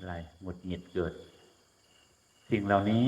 เป็นไรหงุดหงิดเกิด สิ่งเหล่านี้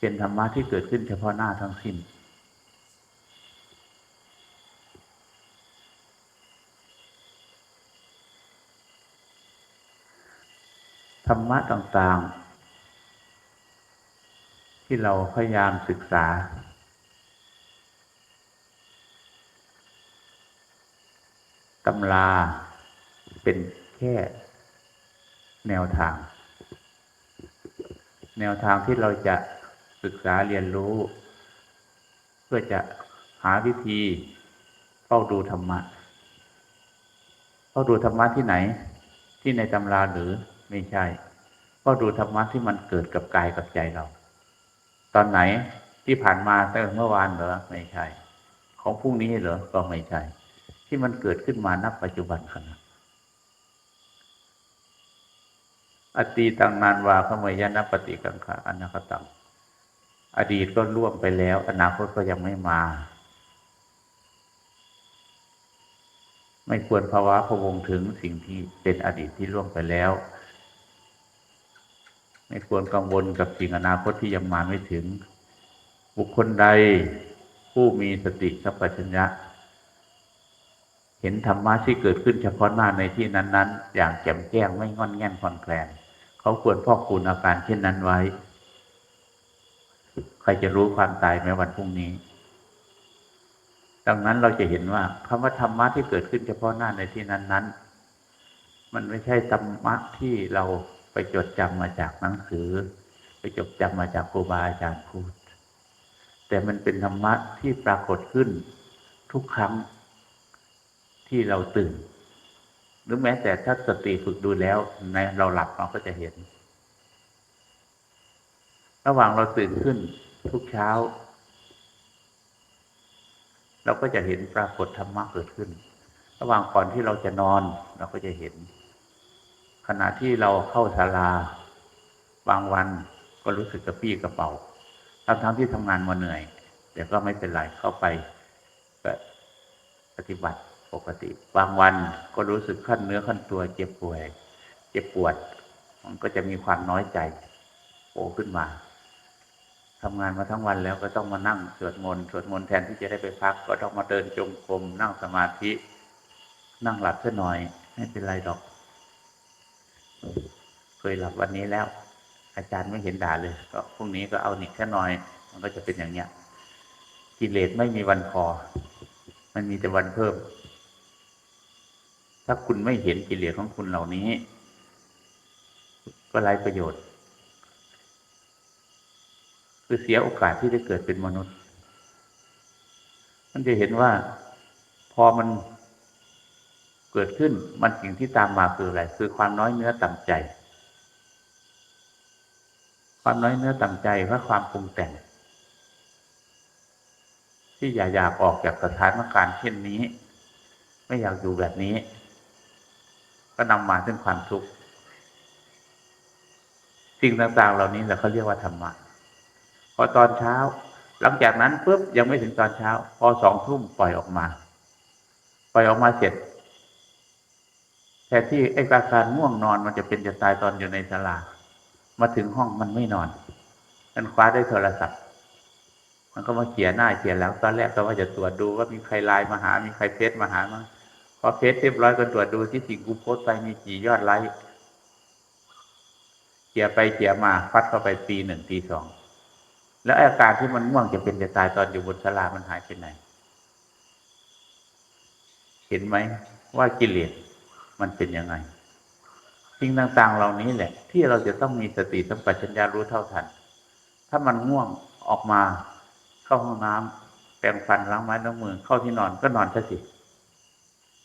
เป็นธรรมะที่เกิดขึ้นเฉพาะหน้าทั้งสิ้น ธรรมะต่างๆ ที่เราพยายามศึกษาตำราเป็น ค่ แนวทาง แนวทางที่เราจะศึกษาเรียนรู้ เพื่อจะหาวิธีเฝ้าดูธรรมะเฝ้าดูธรรมะที่ไหน ที่ในตำราหรือไม่ใช่เฝ้าดูธรรมะที่มันเกิดกับกายกับใจเรา ตอนไหนที่ผ่านมาตั้งแต่เมื่อวานเหรอไม่ใช่ ของพรุ่งนี้เหรอก็ไม่ใช่ ที่มันเกิดขึ้นมาณปัจจุบันขณะ อตีตังนานวาขมยานปฏิกังขาอนาคตังอดีตก็ล่วงไปแล้ว อนาคตก็ยังไม่มา ไม่ควรภาวะพวงถึงสิ่งที่เป็นอดีตที่ล่วงไปแล้ว ไม่ควรกังวลกับสิ่งอนาคตที่ยังมาไม่ถึง บุคคลใดผู้มีสติสัพพัญญะ เห็นธรรมะที่เกิดขึ้นเฉพาะหน้าในที่นั้น ๆ อย่างแจ่มแจ้งไม่งอนแง่นคลอนแคลนเขาควรพอกคูณอาการเช่นนั้นไว้ ใครจะรู้ความตายแม้วันพรุ่งนี้ ดังนั้นเราจะเห็นว่าคำว่าธรรมะที่เกิดขึ้นเฉพาะหน้าในที่นั้น ๆ มันไม่ใช่ธรรมะที่เราไปจดจำมาจากหนังสือ ไปจดจำมาจากครูบาอาจารย์พูด แต่มันเป็นธรรมะที่ปรากฏขึ้นทุกครั้ง ที่เราตื่น หรือแม้แต่ถ้าสติฝึกดูแล้วในเราหลับเราก็จะเห็น ระหว่างเราตื่นขึ้นทุกเช้า เราก็จะเห็นปรากฏธรรมะเกิดขึ้น ระหว่างก่อนที่เราจะนอน เราก็จะเห็น ขณะที่เราเข้าศาลา บางวันก็รู้สึกกระปี้กระเป๋าทั้งทั้งที่ทำงานมาเหนื่อย แต่ก็ไม่เป็นไรเข้าไปปฏิบัติ ปกติ บางวันก็รู้สึกขั้นเนื้อขั้นตัวเจ็บป่วย เจ็บปวด มันก็จะมีความน้อยใจโผล่ขึ้นมาทำงานมาทั้งวันแล้วก็ต้องมานั่งสวดมนต์สวดมนต์แทนที่จะได้ไปพัก ก็ต้องมาเดินจงกรมนั่งสมาธิ นั่งหลับสักหน่อยไม่เป็นไรหรอก เคยหลับวันนี้แล้ว อาจารย์ไม่เห็นด่าเลย ก็พรุ่งนี้ก็เอาหนิแค่หน่อย มันก็จะเป็นอย่างเนี้ยกิเลสไม่มีวันพอ มันมีแต่วันเพิ่ม ถ้าคุณไม่เห็นกิเลสของคุณเหล่านี้ ก็ไร้ประโยชน์ คือเสียโอกาสที่ได้เกิดเป็นมนุษย์ มันจะเห็นว่าพอมันเกิดขึ้นมันสิ่งที่ตามมาคืออะไร คือความน้อยเนื้อต่ำใจ ความน้อยเนื้อต่ำใจเพราะความปรุงแต่ง ที่อยากอยากออกจากสถานการณ์เช่นนี้ ไม่อยากอยู่แบบนี้ ก็นำมาซึ่งความทุกข์สิ่งต่างๆเหล่านี้แหละเขาเรียกว่าธรรมะพอตอนเช้า หลังจากนั้นปุ๊บยังไม่ถึงตอนเช้า พอสองทุ่มปล่อยออกมา ปล่อยออกมาเสร็จแทนที่ไอ้อาการง่วงนอนมันจะเป็นจะตายตอนอยู่ในศาลา มาถึงห้องมันไม่นอน มันคว้าได้โทรศัพท์ มันก็มาเขียนหน้าเขียนแล้วตอนแรกก็ว่าจะตรวจดูว่ามีใครไลน์มาหา มีใครเฟซมาหามั้ง พอเฟซเรียบร้อยก็ตรวจดูที่สิ่งกูโพสต์ไปมีกี่ยอดไลค์เขี่ยไปเขี่ยมาฟัดเข้าไปตีหนึ่งตีสองแล้วอาการที่มันง่วงจะเป็นจะตายตอนอยู่บนศาลามันหายไปไหน เห็นไหมว่ากิเลสมันเป็นยังไงสิ่งต่างๆ เหล่านี้แหละ ที่เราจะต้องมีสติสัมปชัญญะรู้เท่าทัน ถ้ามันง่วงออกมาเข้าห้องน้ำแปรงฟันล้างไม้ล้างมือเข้าที่นอนก็นอนซะสิ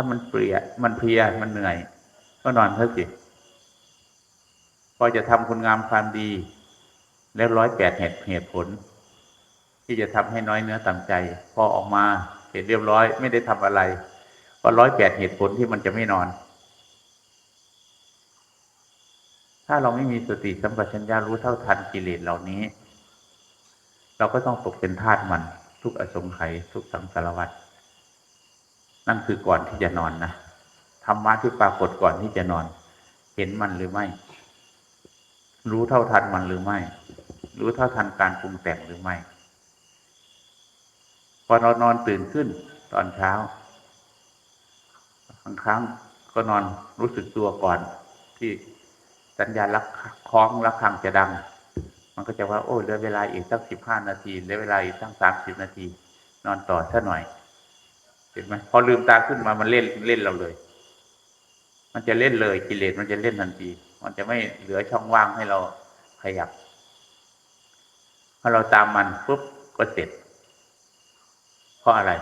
ถ้ามันเปลี่ยมันเพลียมันเหนื่อย ก็นอนซะสิพอจะทำคุณงามความดี แล้วร้อยแปดเหตุเหตุผล ที่จะทำให้น้อยเนื้อต่ำใจ พอออกมาเสร็จเรียบร้อย ไม่ได้ทำอะไรก็ร้อยแปดเหตุผลที่มันจะไม่นอน ถ้าเราไม่มีสติสัมปชัญญะรู้เท่าทันกิเลสเหล่านี้ เราก็ต้องตกเป็นทาสมัน ทุกอสงไขยทุกสังสารวัตร นั่นคือก่อนที่จะนอนนะธรรมะที่ปรากฏก่อนที่จะนอน เห็นมันหรือไม่ รู้เท่าทันมันหรือไม่ รู้เท่าทันการปรุงแต่งหรือไม่ พอเรานอนตื่นขึ้นตอนเช้าบางครั้งก็นอนรู้สึกตัวก่อนที่สัญญาณรักคล้องระฆังจะดัง มันก็จะว่า โอ้เหลือเวลาอีกสักสิบห้านาทีเหลือเวลาอีกสักสามสิบนาที นอนต่อสักหน่อย ห็นไหมพอลืมตาขึ้นมามันเล่นเล่นเราเลย มันจะเล่นเลยกิเลสมันจะเล่นทันที มันจะไม่เหลือช่องว่างให้เราขยับพอเราตามมันปุ๊บก็เสร็จ เพราะอะไร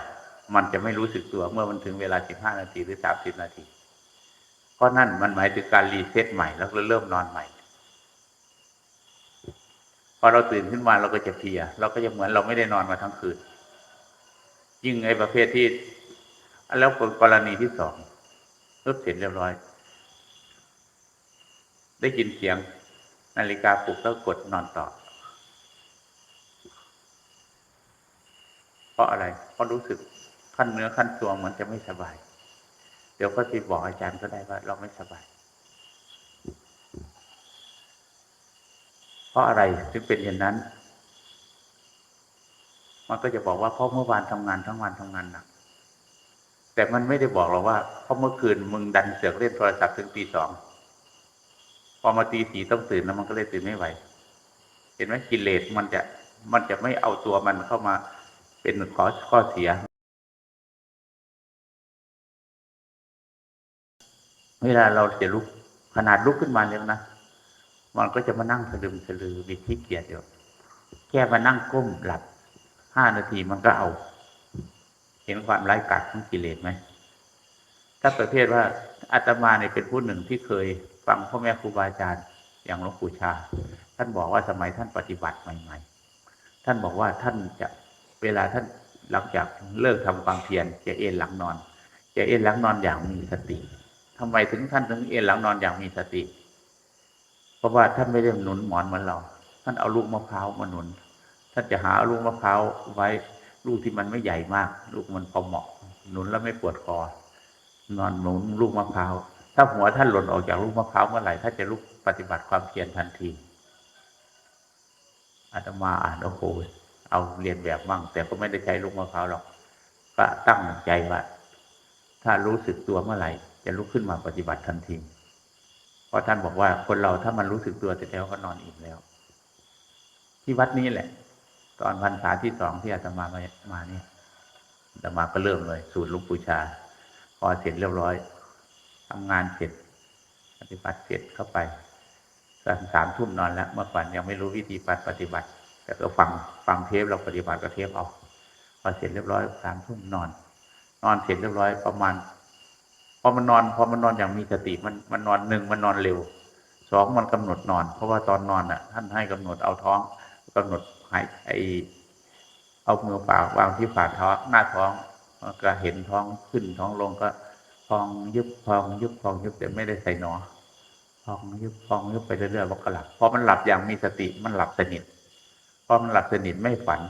มันจะไม่รู้สึกตัวเมื่อมันถึงเวลาสิบห้านาทีหรือสามสิบนาทีเพราะนั่นมันหมายถึงการรีเซ็ตใหม่แล้วเริ่มนอนใหม่พอเราตื่นขึ้นมาเราก็จะเพลีย เราก็จะเหมือนเราไม่ได้นอนมาทั้งคืน ยิ่งไอ้ประเภทที่ แล้วกรณีที่สองปุ๊บเสร็จเรียบร้อย ได้ยินเสียง นาฬิกาปลุกแล้วกดนอนต่อ เพราะอะไร เพราะรู้สึกขั้นเนื้อขั้นตัวเหมือนจะไม่สบาย เดี๋ยวก็ติบอกอาจารย์ก็ได้ว่า เราไม่สบาย เพราะอะไรถึงเป็นอย่างนั้น มันก็จะบอกว่าเพราะเมื่อวานทำงานทั้งวันทำงานหนัก แต่มันไม่ได้บอกหรอกว่าเพราะเมื่อคืนมึงดันเสือกเล่นโทรศัพท์ถึงตีสองพอมาตีสี่ต้องตื่นแล้วมันก็เลยตื่นไม่ไหว เห็นไหมกิเลสมันจะมันจะไม่เอาตัวมันเข้ามาเป็นข้อข้อเสีย เวลาเราจะลุกขนาดลุกขึ้นมาแล้วนะมันก็จะมานั่งสะดึมสะลือบิดที่เกียจอยู่แค่มานั่งก้มหลับห้านาทีมันก็เอา เห็นความไร้กาจของกิเลสไหม ถ้าประเภทว่าอาตมาเนี่ยเป็นผู้หนึ่งที่เคยฟังพ่อแม่ครูบาอาจารย์อย่างหลวงปู่ชา ท่านบอกว่าสมัยท่านปฏิบัติใหม่ ๆ ท่านบอกว่าท่านจะเวลาท่านหลังจากเลิกทำความเพียรจะเอนหลังนอน จะเอนหลังนอนอย่างมีสติทำไมถึงท่านถึงเอนหลังนอนอย่างมีสติ เพราะว่าท่านไม่ได้หนุนหมอนเหมือนเรา ท่านเอาลูกมะพร้าวมาหนุน ท่านจะหาลูกมะพร้าวไว้ ลูกที่มันไม่ใหญ่มาก ลูกมันพอเหมาะ หนุนแล้วไม่ปวดคอ นอนหนุนลูกมะพร้าวถ้าหัวท่านหล่นออกจากลูกมะพร้าวเมื่อไหร่ท่านจะลุกปฏิบัติความเพียรทันทีอาตมาอ่านโอ้โหเอาเรียนแบบบ้างแต่ก็ไม่ได้ใช้ลูกมะพร้าวหรอกก็ตั้งใจว่า ถ้ารู้สึกตัวเมื่อไหร่ จะลุกขึ้นมาปฏิบัติทันทีเพราะท่านบอกว่าคนเราถ้ามันรู้สึกตัวเสร็จแล้วก็นอนอิ่มแล้ว ที่วัดนี้แหละ ตอนพรรษาที่สองที่อาตมามามาเนี่อาตมาก็เริ่มเลย สูตรลุงปู่ชา พอเสร็จเรียบร้อยทำงานเสร็จปฏิบัติเสร็จเข้าไปตอนสามทุ่มนอนแล้วเมื่อก่อนยังไม่รู้วิธีปฏิบัติ แต่ก็ฟังฟังเทปเราปฏิบัติก็เทปเอาพอเสร็จเรียบร้อยสามทุ่มนอน นอนเสร็จเรียบร้อยประมาณพอมันนอนพอมันนอนอย่างมีสติมันมันนอนหนึ่งมันนอนเร็วสองมันกำหนดนอน เพราะว่าตอนนอนอะ ท่านให้กำหนดเอาท้องกำหนด หายไอเอามือฝ่าวางที่ฝ่าท้องหน้าท้องก็เห็นท้องขึ้นท้องลงก็พองยุบพองยุบพองยุบแต่ไม่ได้ใส่หนอพองยุบพองยุบไปเรื่อยๆมันก็หลับพอมันหลับอย่างมีสติมันหลับสนิทพอมันหลับสนิทไม่ฝัน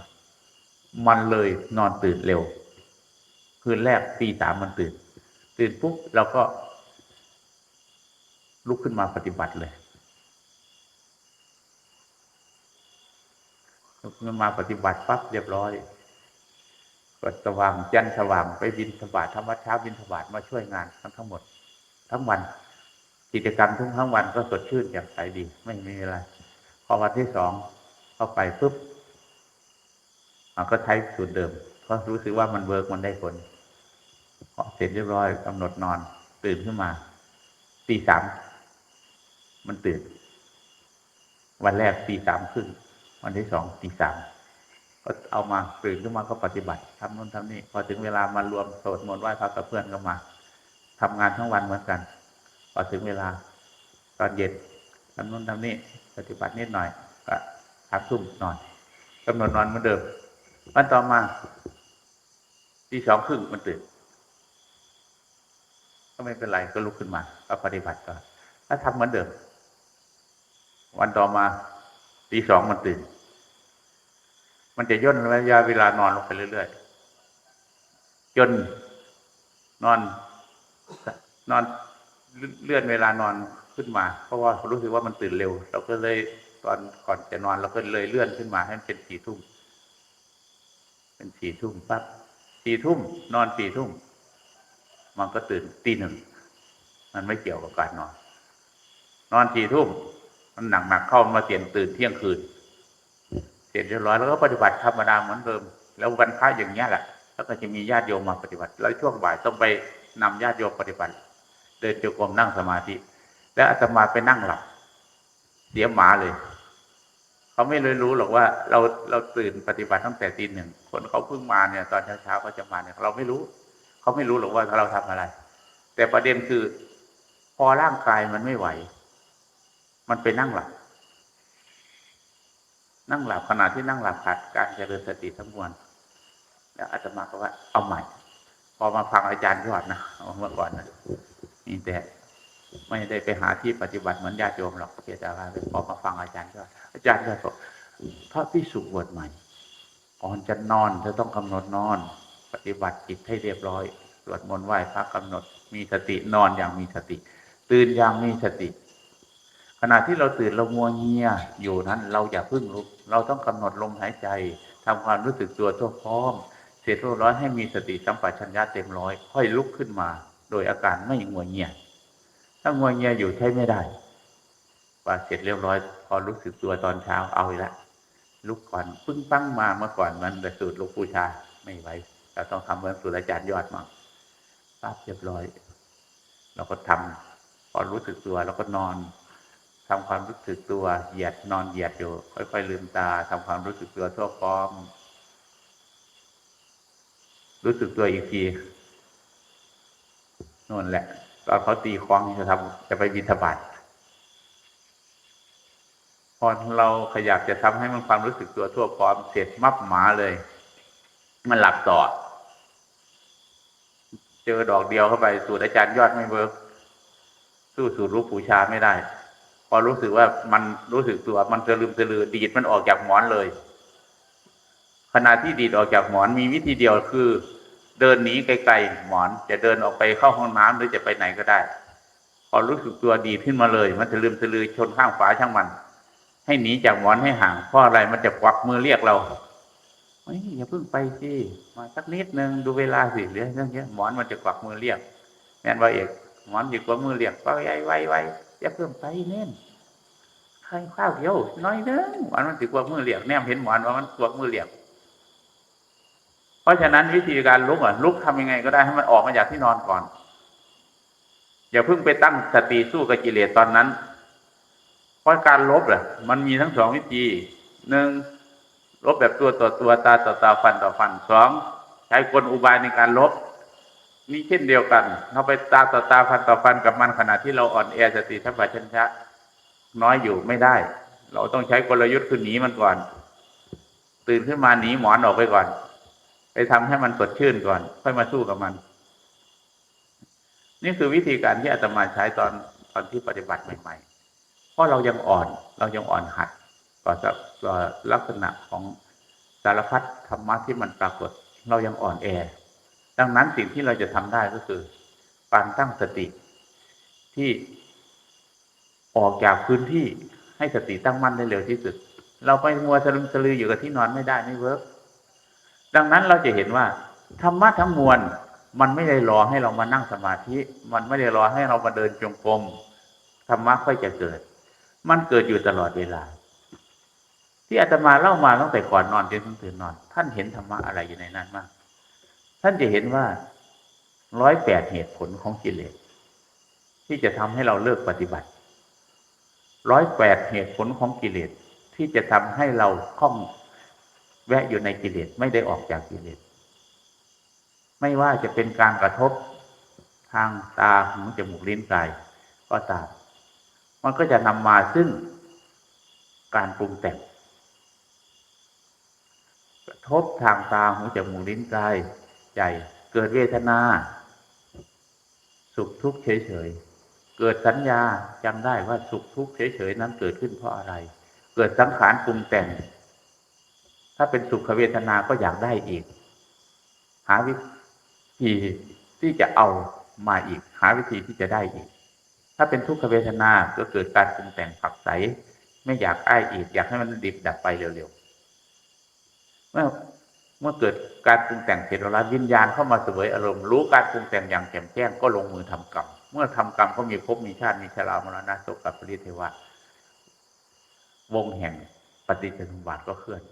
มันเลยนอนตื่นเร็ว คืนแรกตีสามมันตื่น ตื่นปุ๊บเราก็ลุกขึ้นมาปฏิบัติเลย ลุกขึ้นมาปฏิบัติปั๊บเรียบร้อยก็สว่างจันทร์สว่างไปบินสบาทธรรมะเช้าบินสบาทมาช่วยงานทั้งทั้งหมด ทั้งวัน กิจกรรมทุกทั้งวันก็สดชื่นแจ่มใสดี ไม่มีอะไรพอวันที่สองเข้าไปปุ๊บมันก็ใช้สูตรเดิมเพราะรู้สึกว่ามันเวิร์กมันได้ผลพอเสร็จเรียบร้อยกำหนดนอน ตื่นขึ้นมาตีสามมันตื่น วันแรกตีสามครึ่ง วันที่สองตีสามก็เอามาตื่นขึ้นมาก็ปฏิบัติทำนู่นทำนี่พอถึงเวลามารวมสวดมนต์ไหว้พระกับเพื่อนก็มาทำงานทั้งวันเหมือนกันพอถึงเวลาตอนเย็นทำนู่นทำนี่ปฏิบัตินิดหน่อยก็ทักทุ่มนอนกำหนดนอนเหมือนเดิมวันต่อมาตีสองครึ่งมันตื่นก็ไม่เป็นไรก็ลุกขึ้นมาก็ปฏิบัติก็แล้วทำเหมือนเดิม วันต่อมาตีสองมันตื่น มันจะย่นระยะเวลานอนลงไปเรื่อยๆจนนอน นอนเลื่อนเวลานอนขึ้นมา เพราะว่ารู้สึกว่ามันตื่นเร็ว เราก็เลยตอนก่อนจะนอนเราก็เลยเลื่อนขึ้นมาให้มันเป็นสี่ทุ่มเป็นสี่ทุ่มปั๊บสี่ทุ่มนอนสี่ทุ่มมันก็ตื่นตีหนึ่งมันไม่เกี่ยวกับการนอน นอนสี่ทุ่มมันหนักหนักเข้ามาเตียนตื่นเที่ยงคืน ร็จเรียบร้อยแล้วก็ปฏิบัติธรรมดาเหมือนเดิม แล้ววันพระอย่างเงี้ยแหละแล้วก็จะมีญาติโยมมาปฏิบัติ แล้วช่วงบ่ายต้องไปนำญาติโยมปฏิบัติ เดินจงกรมนั่งสมาธิ แล้วอาตมาไปนั่งหลับเสียหมาเลย เขาไม่เลยรู้หรอกว่าเราเราตื่นปฏิบัติตั้งแต่ตีหนึ่งคนเขาเพิ่งมาเนี่ย ตอนเช้าๆเขาจะมาเนี่ยเราไม่รู้ เขาไม่รู้หรอกว่าเราทำอะไร แต่ประเด็นคือ พอร่างกายมันไม่ไหว มันไปนั่งหลับ นั่งหลับขณะที่นั่งหลับขาดการเจริญสติทั้งมวลแล้วอาตมาก็ว่าเอาใหม่ พอมาฟังอาจารย์ยอดนะเมื่อก่อนนะนี่แต่ไม่ได้ไปหาที่ปฏิบัติเหมือนญาติโยมหรอกเพียงแต่ว่าพอมาฟังอาจารย์ยอดอาจารย์ยอดบอกพระพิสุบวชใหม่ก่อนจะนอนจะต้องกำหนดนอน ปฏิบัติจิตให้เรียบร้อยสวดมนต์ไหว้พระกำหนดมีสตินอนอย่างมีสติ ตื่นอย่างมีสติ ขณะที่เราตื่นเรามัวเงียอยู่นั้น เราอย่าพึ่งลุกเราต้องกำหนดลมหายใจทำความรู้สึกตัวทั่วพร้อมเสร็จเรียบร้อยให้มีสติสัมปชัญญะเต็มร้อย ค่อยลุกขึ้นมา โดยอาการไม่งัวเงียถ้างัวเงียอยู่ใช้ไม่ได้ว่าเสร็จเรียบร้อย พอรู้สึกตัวตอนเช้าเอาละลุกก่อนปึ้งปั้งมาเมื่อก่อนมันแต่สูตรลูกปูชาไม่ไหวเราต้องทำเหมือนสูตรอาจารย์ยอดมาปั๊บเรียบร้อย เราก็ทำพอรู้สึกตัวเราก็นอน ทำความรู้สึกตัวเหยียดนอนเหยียดอยู่ ค่อยๆลืมตาทำความรู้สึกตัวทั่วพร้อม รู้สึกตัวอีกทีนู่นแหละตอนเขาตีคล้องจะทำจะไปบิณฑบาตพอเราขยับจะทำให้มันความรู้สึกตัวทั่วพร้อมเสร็จมับหมาเลย มันหลับต่อ เจอดอกเดียวเข้าไป สูตรอาจารย์ยอดไม่เวิร์กสู้สูตรรู้ปูชาไม่ได้ พอรู้สึกว่ามันรู้สึกตัวมันจะลืมจะลือดีดมันออกจากหมอนเลย ขณะที่ดีดออกจากหมอนมีวิธีเดียวคือ เดินหนีไกลๆหมอน จะเดินออกไปเข้าห้องน้ำหรือจะไปไหนก็ได้ พอรู้สึกตัวดีดขึ้นมาเลย มันจะลืมจะลือชนข้างฝาช่างมัน ให้หนีจากหมอนให้ห่างเพราะอะไรมันจะควักมือเรียกเราเฮ้ยอย่าเพิ่งไปสิมาสักนิดนึงดูเวลาสิเหลือเรื่องเนี้ยหมอนมันจะควักมือเรียกแม่นว่าเอกหมอนหยิบว่ามือเรียกก็ไว้ไว้ไว้ อย่าเพิ่งไปเน้นใครข้าวเดียว น้อยนึงหมอนมันถือกว่ามือเรียกแนมเห็นหมอนว่ามันกวักมือเรียกเพราะฉะนั้นวิธีการลุกอะลุกทำยังไงก็ได้ให้มันออกมาจากที่นอนก่อน อย่าเพิ่งไปตั้งสติสู้กับกิเลสตอนนั้น เพราะการลบอะ มันมีทั้งสองวิธีหนึ่งลบแบบตัวต่อตัวตาต่อตาฟันต่อฟันสองใช้กลอุบายในการลบ นี่เช่นเดียวกัน เราไปตาต่อตาฟันต่อฟันกับมันขณะที่เราอ่อนแอสติสัมปชัญญะน้อยอยู่ไม่ได้ เราต้องใช้กลยุทธ์คือหนีมันก่อน ตื่นขึ้นมาหนีหมอนออกไปก่อน ไปทำให้มันสดชื่นก่อน ค่อยมาสู้กับมัน นี่คือวิธีการที่อาตมาใช้ตอนตอนที่ปฏิบัติใหม่ ๆ เพราะเรายังอ่อน เรายังอ่อนหัดต่อจะต่อลักษณะของสารพัดธรรมะที่มันปรากฏ เรายังอ่อนแอ ดังนั้นสิ่งที่เราจะทำได้ก็คือการตั้งสติที่ออกจากพื้นที่ให้สติตั้งมั่นได้เร็วที่สุด เราไปมัวสลึมสลืออยู่กับที่นอนไม่ได้ไม่เวิร์กดังนั้นเราจะเห็นว่าธรรมะทั้งมวลมันไม่ได้รอให้เรามานั่งสมาธิ มันไม่ได้รอให้เรามาเดินจงกรมธรรมะค่อยจะเกิด มันเกิดอยู่ตลอดเวลา ที่อาตมาเล่ามาตั้งแต่ก่อนนอนจนถึงตื่นนอน ท่านเห็นธรรมะอะไรอยู่ในนั้นมาก ท่านจะเห็นว่าร้อยแปดเหตุผลของกิเลสที่จะทำให้เราเลิกปฏิบัติร้อยแปดเหตุผลของกิเลสที่จะทำให้เราคล่องแวะอยู่ในกิเลสไม่ได้ออกจากกิเลสไม่ว่าจะเป็นการกระทบทางตาหูจมูกลิ้นกายก็ตามมันก็จะนำมาซึ่งการปรุงแต่งกระทบทางตาหูจมูกลิ้นกาย ใจ เกิดเวทนา สุขทุกข์เฉยๆ เกิดสัญญาจำได้ว่าสุขทุกข์เฉยๆนั้นเกิดขึ้นเพราะอะไร เกิดสังขารปรุงแต่ง ถ้าเป็นสุขเวทนาก็อยากได้อีก หาวิธีที่จะเอามาอีก หาวิธีที่จะได้อีก ถ้าเป็นทุกขเวทนาก็เกิดการปรุงแต่งผักใสไม่อยากอ้ายอีก อยากให้มันดิบดับไปเร็วๆเมื่อ เมื่อเกิดการปรุงแต่งเสร็จแล้ววิญญาณเข้ามาเสวยอารมณ์รู้การปรุงแต่งอย่างแจ่มแจ้งก็ลงมือทำกรรมเมื่อทำกรรมก็มีภพมีชาติมีชรามรณะโศกกับปริเทวะวงแห่งปฏิจจสมบัติก็เคลื่อน